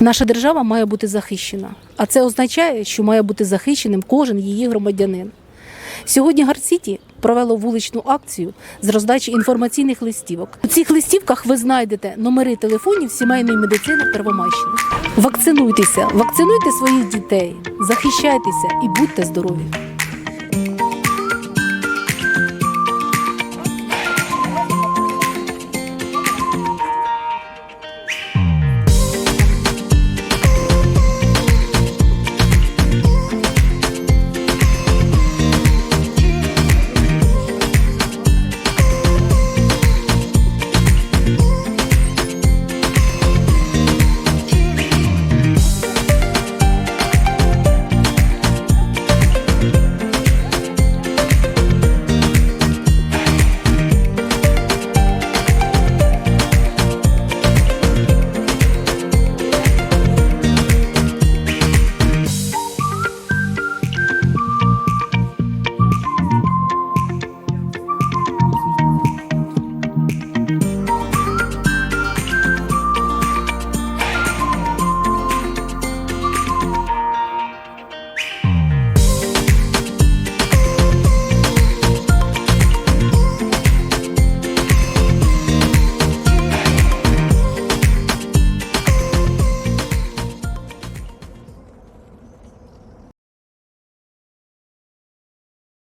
Наша держава має бути захищена, а це означає, що має бути захищеним кожен її громадянин. Сьогодні Гарсіті провело вуличну акцію з роздачі інформаційних листівок. У цих листівках ви знайдете номери телефонів сімейної медицини Первомайщини. Вакцинуйтеся, вакцинуйте своїх дітей, захищайтеся і будьте здорові.